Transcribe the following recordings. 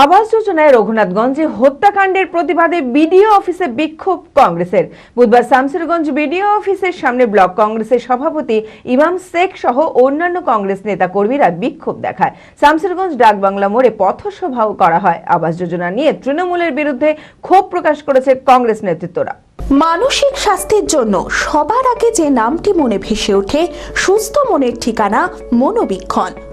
আবাস যোজনায় রঘুনাথগঞ্জে হত্যাকাণ্ডের প্রতিবাদে বিডিও অফিসে বিক্ষোভ কংগ্রেসের। বুধবার শামসেরগঞ্জ বিডিও অফিসের সামনে ব্লক কংগ্রেসের সভাপতি ইমাম শেখ সহ অন্যান্য কংগ্রেস নেতাকর্মীরা বিক্ষোভ দেখায়। শামসেরগঞ্জ ডাকবাংলা মোড়ে পথসভাও করা হয়। আবাস যোজনা নিয়ে তৃণমূলের বিরুদ্ধে ক্ষোভ প্রকাশ করেছে কংগ্রেস নেতৃত্বরা। মানসিক স্বাস্থ্যের জন্য সবার আগে যে নামটি মনে ভেসে ওঠে, সুস্থ মনের ঠিকানা মনোবীক্ষণ।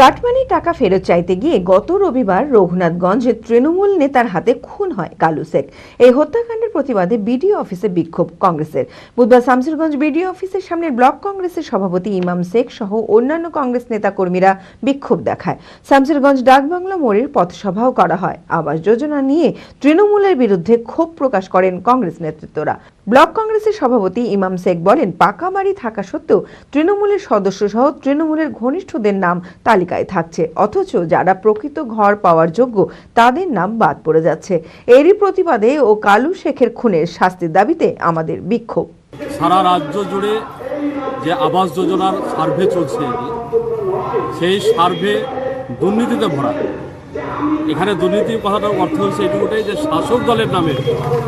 কাটমানি টাকা ফেরত চাইতে গিয়ে গত রবিবার রঘুনাথগঞ্জে তৃণমূল নেতার হাতে খুন হয় কালু শেখ। এই হত্যাকাণ্ডের প্রতিবাদে বিডিও অফিসে বিক্ষোভ কংগ্রেসের। বুধবার শামসেরগঞ্জ বিডিও অফিসের সামনে ব্লক কংগ্রেসের সভাপতি ইমাম শেখ সহ অন্যান্য কংগ্রেস নেতাকর্মীরা বিক্ষোভ দেখায়। শামসেরগঞ্জ ডাকবাংলা মোড়ের পথসভাও করা হয়। আবাস যোজনা নিয়ে তৃণমূলের বিরুদ্ধে ক্ষোভ প্রকাশ করেন কংগ্রেস নেতৃত্বরা। ব্লক কংগ্রেসের সভাপতি ইমাম শেখ বলেন, পাকা বাড়ি থাকা সত্ত্বেও তৃণমূলের সদস্য সহ তৃণমূলের ঘনিষ্ঠদের নাম তালিকায় থাকছে। অথচ যারা প্রকৃত ঘর পাওয়ার যোগ্য, তাদের নাম বাদ পড়ে যাচ্ছে। এরই প্রতিবাদে ও কালু শেখের খুনের শাস্তির দাবিতে আমাদের বিক্ষোভ। সারা রাজ্য জুড়ে যে আবাস যোজনার সার্ভে চলছে, সেই সার্ভে দুর্নীতিতে ভরা। এখানে দুর্নীতির কথাটার অর্থ হচ্ছে এটুকুটাই যে শাসক দলের নামে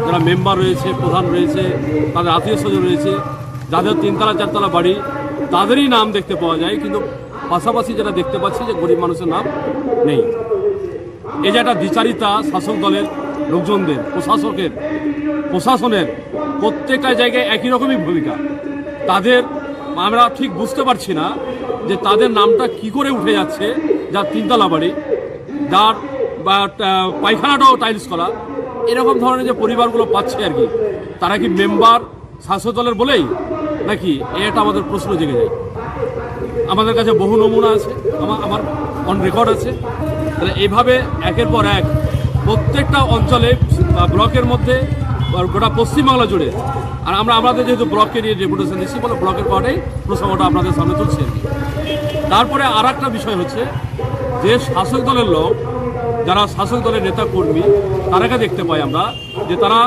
যারা মেম্বার রয়েছে, প্রধান রয়েছে, তাদের আত্মীয় স্বজন রয়েছে যাদের তিনতলা, চারতলা বাড়ি, তাদেরই নাম দেখতে পাওয়া যায়, কিন্তু পাশাপাশি যেটা দেখতে পাচ্ছি যে গরিব মানুষের নাম নেই। এই যে একটা দ্বিচারিতা শাসক দলের লোকজনদের, প্রশাসকের, প্রশাসনের প্রত্যেকটা জায়গায় একই রকমই ভূমিকা। তাদের আমরা ঠিক বুঝতে পারছি না যে তাদের নামটা কি করে উঠে যাচ্ছে যার তিনতলা বাড়ি, যার, বা পায়খানাটাও টাইলস করা। এরকম ধরনের যে পরিবারগুলো পাচ্ছে আর কি, তারা কি মেম্বার শাসক দলের বলেই নাকি এটা আমাদের প্রশ্ন জেগে যায়? আমাদের কাছে বহু নমুনা আছে, আমার আমার অন রেকর্ড আছে। তাহলে এইভাবে একের পর এক প্রত্যেকটা অঞ্চলে ব্লকের মধ্যে গোটা পশ্চিমবাংলা জুড়ে, আর আমরা আমাদের যেহেতু ব্লককে নিয়ে ডেপুটেশন দিচ্ছি, বলে ব্লকের পরেই প্রসঙ্গটা আপনাদের সামনে তুলছি তারপরে আর একটা বিষয় হচ্ছে যে শাসক দলের লোক, যারা শাসক দলের নেতা কর্মী তারাকে দেখতে পাই আমরা, যে তারা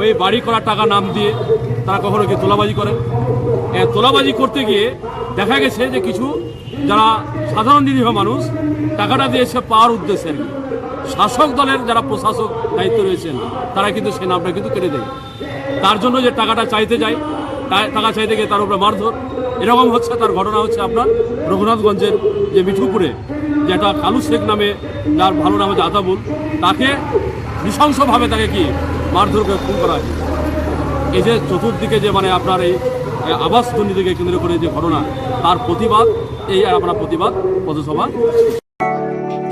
ওই বাড়ি করার টাকা নাম দিয়ে তারা কখনো কি তোলাবাজি করেন তোলাবাজি করতে গিয়ে দেখা গেছে যে কিছু যারা সাধারণ নিরীহ মানুষ টাকাটা দিয়েছে পাওয়ার উদ্দেশ্যে শাসক দলের যারা প্রশাসক দায়িত্ব রয়েছেন, তারা কিন্তু সে নামটা কিন্তু কেটে দেয়। তার জন্য যে টাকাটা চাইতে যায় টাকা চাইতে গিয়ে তার উপরে মারধর। এরকম হচ্ছে, তার ঘটনা হচ্ছে আপনার রঘুনাথগঞ্জের যে মিঠুপুরে যে একটা কালু শেখ নামে যার ভালো নাম হচ্ছে আতাবুল। তাকে নৃশংসভাবে তাকে কি মারধর করে খুন করা হয়েছে। এই যে চতুর্দিকে যে মানে আপনার এই আবাস দুর্নীতিকে কেন্দ্র করে যে ঘটনা, তার প্রতিবাদ, এই আমরা প্রতিবাদ পথসভা।